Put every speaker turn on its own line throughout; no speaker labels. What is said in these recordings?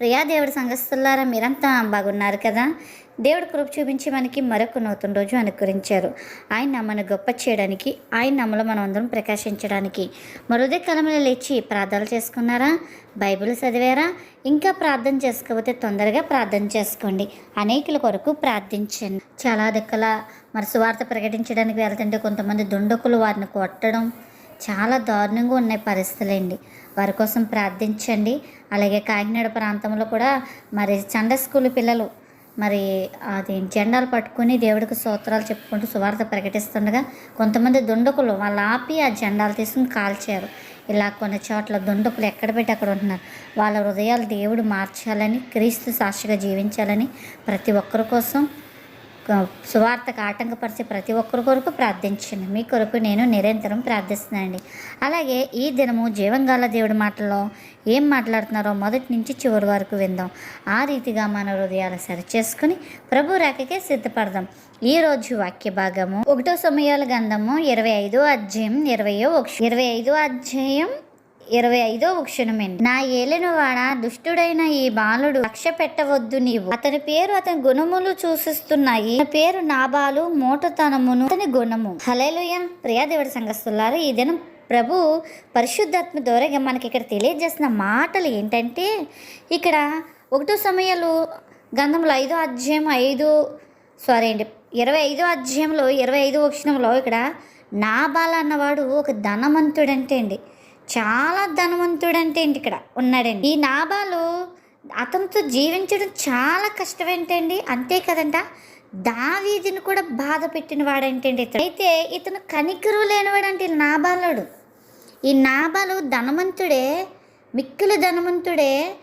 ప్రియా దేవుడి సంగస్తులారా మీరంతా బాగున్నారు కదా? దేవుడు కృప చూపించి మనకి మరొక నూతన రోజు అనుకరించారు ఆయన నమ్మను గొప్ప చేయడానికి ఆయన నమ్మలో మనం అందరం ప్రకాశించడానికి మరుదే కాలంలో లేచి ప్రార్థనలు చేసుకున్నారా? బైబిల్ చదివారా? ఇంకా ప్రార్థన చేసుకోకపోతే తొందరగా ప్రార్థన చేసుకోండి. అనేకుల కొరకు ప్రార్థించండి. చాలా దిక్కల మరి సువార్త ప్రకటించడానికి వెళ్తుంటే కొంతమంది దుండకులు వారిని కొట్టడం చాలా దారుణంగా ఉన్నాయి పరిస్థితులండి. వారి కోసం ప్రార్థించండి. అలాగే కాకినాడ ప్రాంతంలో కూడా మరి చండ స్కూల్ పిల్లలు మరి అది జెండాలు పట్టుకుని దేవుడికి సూత్రాలు చెప్పుకుంటూ సువార్త ప్రకటిస్తుండగా కొంతమంది దుండకులు వాళ్ళు ఆపి ఆ జెండాలు తీసుకుని కాల్చారు. ఇలా కొన్ని చోట్ల దుండకులు ఎక్కడ పెట్టి అక్కడ ఉంటున్నారు? వాళ్ళ హృదయాలు దేవుడు మార్చాలని క్రీస్తు సాక్షిగా జీవించాలని ప్రతి ఒక్కరి కోసం సువార్తకు ఆటంకపరిచే ప్రతి ఒక్కరి కొరకు ప్రార్థించండి మీ కొరకు నేను నిరంతరం ప్రార్థిస్తున్నానండి. అలాగే ఈ దినము జీవంగాల దేవుడి మాటల్లో ఏం మాట్లాడుతున్నారో మొదటి నుంచి చివరి వరకు విందాం. ఆ రీతిగా మన హృదయాలు సరిచేసుకుని ప్రభు రేఖకే సిద్ధపడదాం. ఈ రోజు వాక్య భాగము. ఒకటో సమయాల గంధము ఇరవై ఐదో అధ్యాయం ఇరవయో ఇరవై ఐదో అధ్యాయం ఇరవై ఐదో క్షణమేండి నా ఏలిన వాడ దుష్టుడైన ఈ బాలుడు లక్ష్య పెట్టవద్దు నీవు. అతని పేరు అతని గుణములు సూచిస్తున్నాయి. పేరు నాబాలు మోటతనమును అతని గుణము. హలేలుయ ప్రియాదేవుడి సంఘస్తులారు ఈ దినం ప్రభు పరిశుద్ధాత్మ ద్వారా మనకి ఇక్కడ తెలియజేసిన మాటలు ఏంటంటే ఇక్కడ ఒకటో సమయాలు గంధములు ఐదో అధ్యాయం ఐదు సారీ అండి ఇరవై ఐదో అధ్యాయంలో ఇరవై ఐదో క్షణంలో ఇక్కడ నాబాల అన్నవాడు ఒక ధనవంతుడంటే అండి చాలా ధనవంతుడంటే ఏంటి ఇక్కడ? ఉన్నాడండి. ఈ నాబాలు అతనితో జీవించడం చాలా కష్టం ఏంటండి అంతే కదంట. దావీదిని కూడా బాధ పెట్టిన వాడంటండి ఇతను అయితే ఇతను కనికరు లేనివాడంటే నాబాలుడు ఈ నాబాలు ధనవంతుడే మిక్కిలి ధనవంతుడే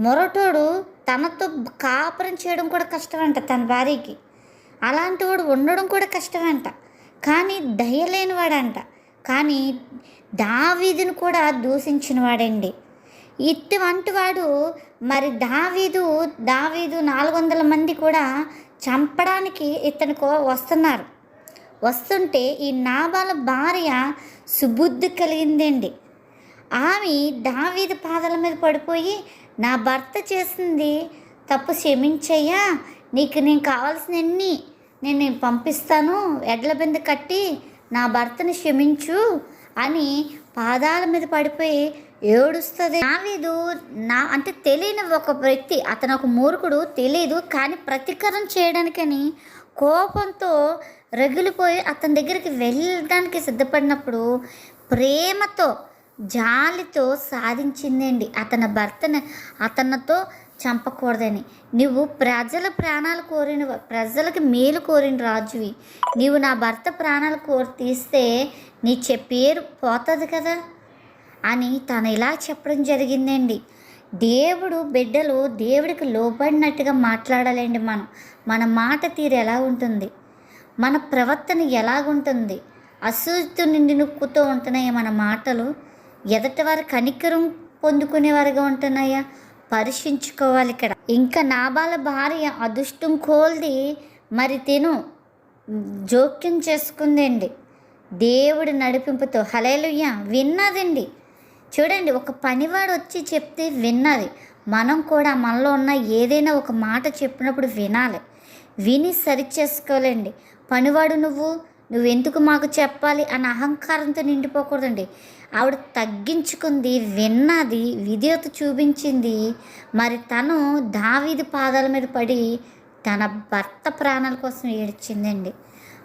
మొరటోడు తనతో కాపురం చేయడం కూడా కష్టమంట తన భార్యకి. అలాంటి వాడు ఉండడం కూడా కష్టమంట. కానీ దయ లేనివాడంట. కానీ దావీదును కూడా దూషించిన వాడండి ఇటువంటి వాడు మరి దావీదు దావీదు నాలుగు వందల మంది కూడా చంపడానికి ఇతనికి వస్తున్నారు. వస్తుంటే ఈ నాబాల భార్య సుబుద్ధి కలిగిందండి. ఆమె దావీదు పాదాల మీద పడిపోయి నా భర్త చేసింది తప్పు క్షమించయ్యా నీకు నేను కావాల్సినన్ని నేను పంపిస్తాను ఎడ్ల బిందె కట్టి నా భర్తని క్షమించు అని పాదాల మీద పడిపోయి ఏడుస్తుంది. నావీదు నా అంటే తెలియని ఒక వ్యక్తి అతను ఒక మూర్ఖుడు తెలియదు కానీ ప్రతీకారం చేయడానికని కోపంతో రగిలిపోయి అతని దగ్గరికి వెళ్ళడానికి సిద్ధపడినప్పుడు ప్రేమతో జాలితో సాధించిందండి అతని భర్తని అతనితో చంపకూడదని. నువ్వు ప్రజల ప్రాణాలు కోరిన ప్రజలకు మేలు కోరిన రాజువి. నీవు నా భర్త ప్రాణాలు కోరి తీస్తే నీ చె పేరు పోతుంది కదా? అని తను ఇలా చెప్పడం జరిగిందండి. దేవుడు బిడ్డలు దేవుడికి లోపడినట్టుగా మాట్లాడాలండి మనం. మన మాట తీరు ఎలా ఉంటుంది? మన ప్రవర్తన ఎలాగుంటుంది? అసూచితో నిండి నొక్కుతూ ఉంటున్నాయి మన మాటలు? ఎదటివారి కనికరం పొందుకునేవారుగా ఉంటున్నాయా? పరీక్షించుకోవాలి ఇక్కడ. ఇంకా నాబాల భార్య అదృష్టం కోల్ది మరి తిను. జోక్యం చేసుకుందండి. దేవుడి నడిపింపుతో హలేలుయ్య విన్నదండి. చూడండి ఒక పనివాడు వచ్చి చెప్తే విన్నది. మనం కూడా మనలో ఉన్న ఏదైనా ఒక మాట చెప్పినప్పుడు వినాలి. విని సరిచేసుకోవాలండి పనివాడు నువ్వు నువ్వు ఎందుకు మాకు చెప్పాలి అన్న అహంకారంతో నిండిపోకూడదండి. ఆవిడ తగ్గించుకుంది విన్నది విధేయత చూపించింది. మరి తను దావీది పాదాల మీద పడి తన భర్త ప్రాణాల కోసం ఏడ్చిందండి.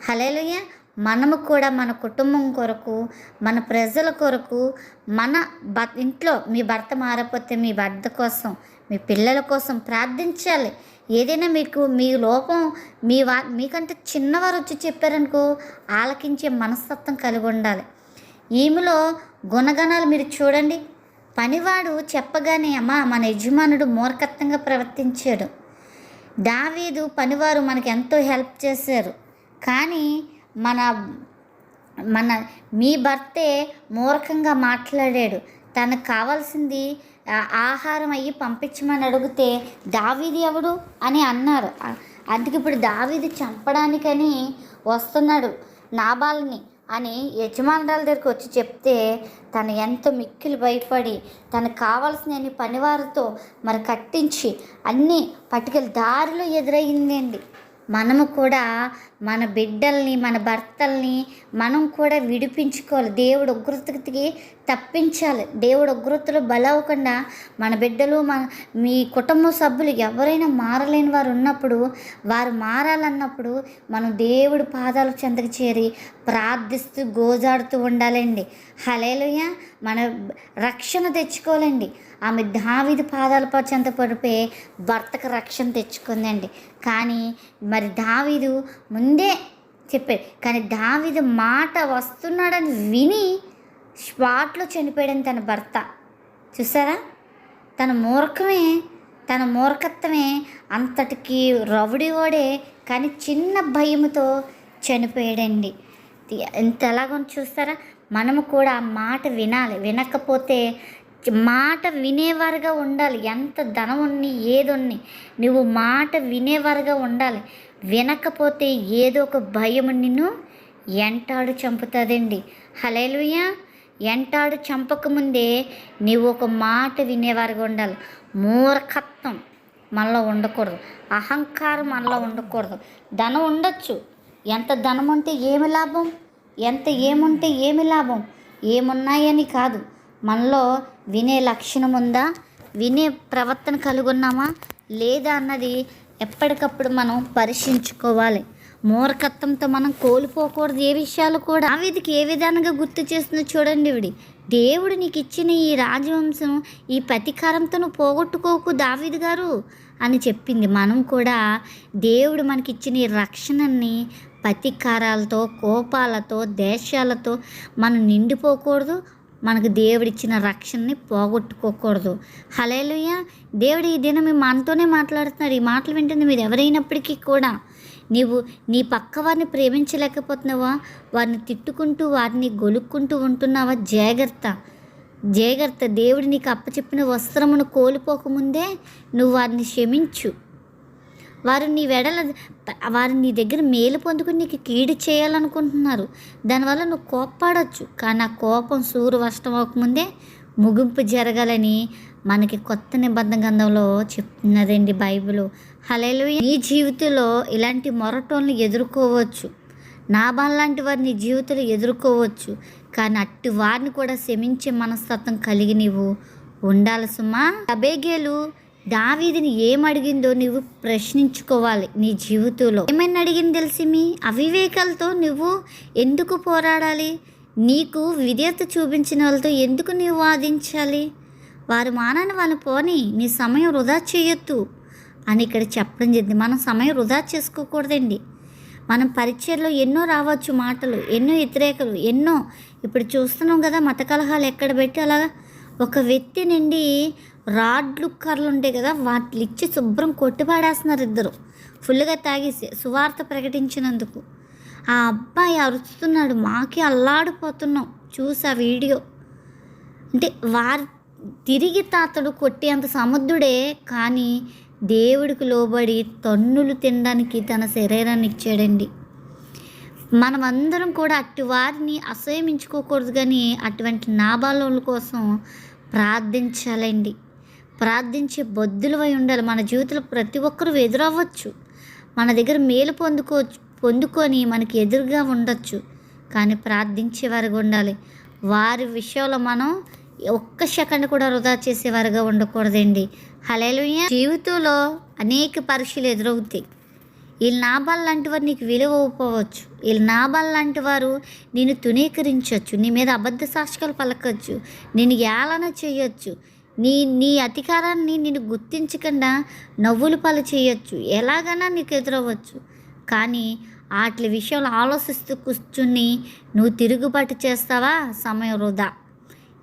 హలేలుయ మనము కూడా మన కుటుంబం కొరకు మన ప్రజల కొరకు మన బ ఇంట్లో మీ భర్త మారపోతే మీ భర్త కోసం మీ పిల్లల కోసం ప్రార్థించాలి. ఏదైనా మీకు మీ లోపం మీ వా మీకంటే చిన్నవారు వచ్చి చెప్పారనుకో ఆలకించే మనస్తత్వం కలిగి ఉండాలి. ఈమెలో గుణగణాలు మీరు చూడండి. పనివాడు చెప్పగానే అమ్మా మన యజమానుడు మూర్ఖత్వంగా ప్రవర్తించాడు. దావీదు పనివారు మనకు ఎంతో హెల్ప్ చేశారు. కానీ మన మన మీ భర్తే మూర్ఖంగా మాట్లాడాడు. తనకు కావాల్సింది ఆహారం అయ్యి పంపించమని అడిగితే దావీది ఎవడు? అని అన్నారు. అందుకే ఇప్పుడు దావీది చంపడానికని వస్తున్నాడు నాబాల్ని. అని యజమానురాల దగ్గరికి వచ్చి చెప్తే తను ఎంతో మిక్కిలి భయపడి తనకు కావాల్సిన పనివారితో మరి కట్టించి అన్నీ పట్టుకెళ్ళి దారిలో ఎదురయ్యిందండి. మనము కూడా మన బిడ్డల్ని మన భర్తల్ని మనం కూడా విడిపించుకోవాలి. దేవుడు ఉగ్రతకి తప్పించాలి. దేవుడు ఉగ్రతలు బలవకుండా మన బిడ్డలు మన మీ కుటుంబ సభ్యులు ఎవరైనా మారలేని వారు ఉన్నప్పుడు వారు మారాలన్నప్పుడు మనం దేవుడు పాదాల చెంతకు చేరి ప్రార్థిస్తూ గోజాడుతూ ఉండాలండి. హలేలుయ మన రక్షణ తెచ్చుకోవాలండి. ఆమె దావిది పాదాల చెంత పడిపోయి భర్తకు రక్షణ తెచ్చుకుందండి. కానీ మరి దావీదు ముందే చెప్పాడు. కానీ దావీదు మాట వస్తున్నాడని విని స్పాట్లో చనిపోయాడని తన భర్త. చూసారా? తన మూర్ఖమే తన మూర్ఖత్వమే అంతటికి రౌడీవాడే కానీ చిన్న భయంతో చనిపోయాడండి. ఎంత ఎలాగో చూస్తారా? మనము కూడా ఆ మాట వినాలి. వినకపోతే మాట వినేవారుగా ఉండాలి. ఎంత ధనం ఉన్ని ఏది ఉన్ని నువ్వు మాట వినేవారుగా ఉండాలి. వినకపోతే ఏదో ఒక భయం నిన్ను ఎంటాడు చంపుతుందండి. హలేలుయా ఎంటాడు చంపకముందే నీవు ఒక మాట వినేవారుగా ఉండాలి. మూర్ఖత్వం మనలో ఉండకూడదు. అహంకారం మనలో ఉండకూడదు. ధనం ఉండొచ్చు. ఎంత ధనం ఉంటే ఏమి లాభం? ఎంత ఏముంటే ఏమి లాభం? ఏమున్నాయని కాదు. మనలో వినే లక్షణం ఉందా? వినే ప్రవర్తన కలుగున్నామా? లేదా అన్నది ఎప్పటికప్పుడు మనం పరీక్షించుకోవాలి మూర్ఖత్వంతో మనం కోల్పోకూడదు ఏ విషయాలు కూడా. ఆవిదికి ఏ విధానంగా గుర్తు చేస్తుందో చూడండి ఇవిడి దేవుడు నీకు ఇచ్చిన ఈ రాజవంశం ఈ ప్రతీకారంతో నువ్వు పోగొట్టుకోకు దావీద్ గారు అని చెప్పింది. మనం కూడా దేవుడు మనకిచ్చిన ఈ రక్షణని ప్రతీకారాలతో కోపాలతో దేశాలతో మనం నిండిపోకూడదు. మనకు దేవుడిచ్చిన రక్షణని పోగొట్టుకోకూడదు. హలేలుయ్య దేవుడు ఈ దినం మనతోనే మాట్లాడుతున్నాడు. ఈ మాటలు వింటుంది మీరు ఎవరైనప్పటికీ కూడా. నీవు నీ పక్క వారిని ప్రేమించలేకపోతున్నావా? వారిని తిట్టుకుంటూ వారిని గొలుక్కుంటూ ఉంటున్నావా? జాగ్రత్త. జాగ్రత్త. దేవుడు నీకు అప్పచెప్పిన వస్త్రమును కోల్పోకముందే నువ్వు వారిని క్షమించు. వారు నీ వెడల వారు నీ దగ్గర మేలు పొందుకుని నీకు కీడు చేయాలనుకుంటున్నారు. దానివల్ల నువ్వు కోప్పడవచ్చు కానీ ఆ కోపం సూరు వష్టం అవ్వకముందే ముగింపు జరగాలని మనకి కొత్త నిబంధన గ్రంథంలో చెప్తున్నదండి బైబిల్. హలేలు నీ జీవితంలో ఇలాంటి మొరటోల్ని ఎదుర్కోవచ్చు. నాభం లాంటి వారు నీ జీవితంలో ఎదుర్కోవచ్చు. కానీ అట్టి వారిని కూడా శమించే మనస్తత్వం కలిగి నీవు ఉండాలి సుమా. అబేగేలు దావీదిని ఏమడిగిందో నువ్వు ప్రశ్నించుకోవాలి నీ జీవితంలో. ఏమైనా అడిగింది తెలిసి మీ? అవివేకాలతో నువ్వు ఎందుకు పోరాడాలి? నీకు విధేయత చూపించిన వాళ్ళతో ఎందుకు నీవు వాదించాలి? వారు మానాన్ని వాళ్ళు పోని నీ సమయం వృధా చేయొద్దు అని ఇక్కడ చెప్పడం జరిగింది. మనం సమయం వృధా చేసుకోకూడదండి. మనం పరిచయలో ఎన్నో రావచ్చు మాటలు ఎన్నో వ్యతిరేకలు ఎన్నో ఇప్పుడు చూస్తున్నాం కదా మత కలహాలు ఎక్కడ పెట్టి అలాగా ఒక వ్యక్తి నుండి రాడ్లు కర్రలు ఉంటాయి కదా వాటిని ఇచ్చి శుభ్రం కొట్టిపాడేస్తున్నారు ఇద్దరు. ఫుల్గా తాగేసి సువార్త ప్రకటించినందుకు. ఆ అబ్బాయి అరుస్తున్నాడు మాకే అల్లాడిపోతున్నాం. చూసి ఆ వీడియో. అంటే వారు తిరిగి తాతడు కొట్టేంత సముద్రుడే కానీ దేవుడికి లోబడి తన్నులు తినడానికి తన శరీరాన్ని ఇచ్చాడండి. మనమందరం కూడా అట్టి వారిని అసహ్యమించుకోకూడదు కానీ అటువంటి నాబాలోల కోసం ప్రార్థించాలండి. ప్రార్థించే బొద్దులవై ఉండాలి. మన జీవితంలో ప్రతి ఒక్కరూ ఎదురవ్వచ్చు. మన దగ్గర మేలు పొందుకోవచ్చు పొందుకొని మనకి ఎదురుగా ఉండొచ్చు. కానీ ప్రార్థించేవారుగా ఉండాలి. వారి విషయంలో మనం ఒక్క సెకండ్ కూడా వృధా చేసేవారుగా ఉండకూడదండి. హలేలుయ్య జీవితంలో అనేక పరీక్షలు ఎదురవుతాయి. వీళ్ళు నాబాల్ లాంటి వారు నీకు విలువ పోవచ్చు వీళ్ళు నాబాల్ లాంటి వారు నేను తునీకరించవచ్చు నీ మీద అబద్ధ సాక్షికలు పలకచ్చు. నేను ఏలన చేయొచ్చు. నీ నీ అధికారాన్ని నేను గుర్తించకుండా నవ్వులు పాలు చేయొచ్చు. ఎలాగైనా నీకు ఎదురవ్వచ్చు. కానీ వాటి విషయంలో ఆలోచిస్తూ కూర్చుని నువ్వు తిరుగుబాటు చేస్తావా? సమయం వృధా.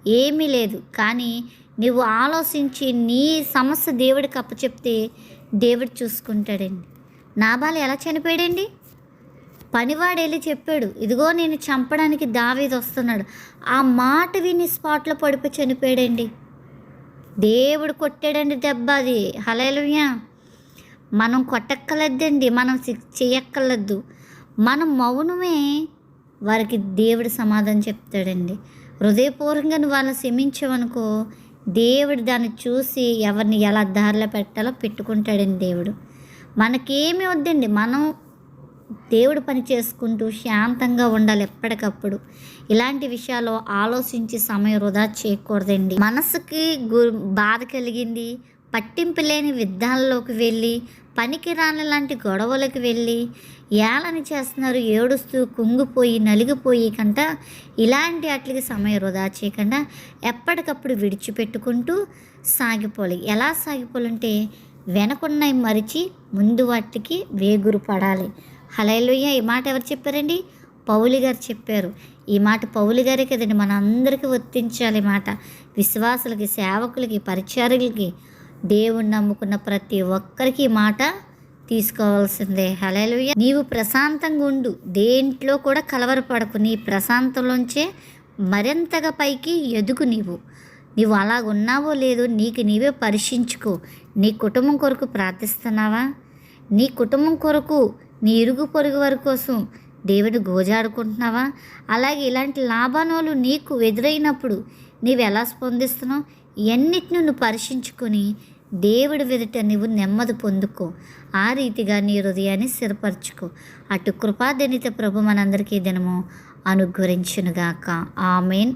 ఏమీ లేదు. కానీ నువ్వు ఆలోచించి నీ సమస్య దేవుడికి అప్పచెప్తే దేవుడు చూసుకుంటాడండి. నాబాలు ఎలా చనిపోయాడండి? పనివాడు వెళ్ళి చెప్పాడు ఇదిగో నేను చంపడానికి దావీది వస్తున్నాడు. ఆ మాట విని స్పాట్లో పడిపోయి చనిపోయాడండి. దేవుడు కొట్టాడండి దెబ్బ అది. హలేలుయా మనం కొట్టక్కర్లేదండి మనం చేయక్కర్లేదు చెయ్యక్కర్లేదు. మనం మౌనమే. వారికి దేవుడు సమాధానం చెప్తాడండి. హృదయపూర్వకంగా నువ్వు వాళ్ళని క్షమించవనుకో దేవుడు దాన్ని చూసి ఎవరిని ఎలా దారిలో పెట్టాలో పెట్టుకుంటాడండి దేవుడు. మనకేమి వద్దండి మనం దేవుడు పని చేసుకుంటూ శాంతంగా ఉండాలి ఎప్పటికప్పుడు. ఇలాంటి విషయాలు ఆలోచించి సమయం వృధా చేయకూడదండి. మనసుకి గు బాధ కలిగింది పట్టింపు లేని విద్యాల్లోకి వెళ్ళి పనికిరాని లాంటి గొడవలకు వెళ్ళి ఏలని చేస్తున్నారు ఏడుస్తూ కుంగిపోయి నలిగిపోయి కంట ఇలాంటి వాటికి సమయం వృధా చేయకుండా ఎప్పటికప్పుడు విడిచిపెట్టుకుంటూ సాగిపోవాలి. ఎలా సాగిపోవాలంటే వెనకున్నవి మరిచి ముందు వాటికి వేగురు పడాలి. హలైలుయ్య ఈ మాట ఎవరు చెప్పారండి? పౌలి గారు చెప్పారు. ఈ మాట పౌలి గారే కదండి. మన అందరికీ వర్తించాలి మాట. విశ్వాసులకి సేవకులకి పరిచారులకి దేవుణ్ణి నమ్ముకున్న ప్రతి ఒక్కరికి మాట తీసుకోవాల్సిందే. హలేలుయ్య నీవు ప్రశాంతంగా ఉండు. దేంట్లో కూడా కలవరపడకు. నీ ప్రశాంతంలోంచే మరింతగా పైకి ఎదుగు నీవు. నీవు అలా ఉన్నావో లేదో నీకు నీవే పరీక్షించుకో. నీ కుటుంబం కొరకు ప్రార్థిస్తున్నావా? నీ కుటుంబం కొరకు నీ ఇరుగు పొరుగు వారి కోసం దేవుడు గోజాడుకుంటున్నావా? అలాగే ఇలాంటి లాభానోలు నీకు ఎదురైనప్పుడు నీవు ఎలా స్పందిస్తున్నావు? ఎన్నిటిని నువ్వు పరీక్షించుకొని దేవుడి ఎదుట నువ్వు నెమ్మది పొందుకో. ఆ రీతిగా నీ హృదయాన్ని స్థిరపరచుకో. అటు కృపాదనిత ప్రభు మనందరికీ దినము అనుగ్రహించునుగాక. ఆమెన్.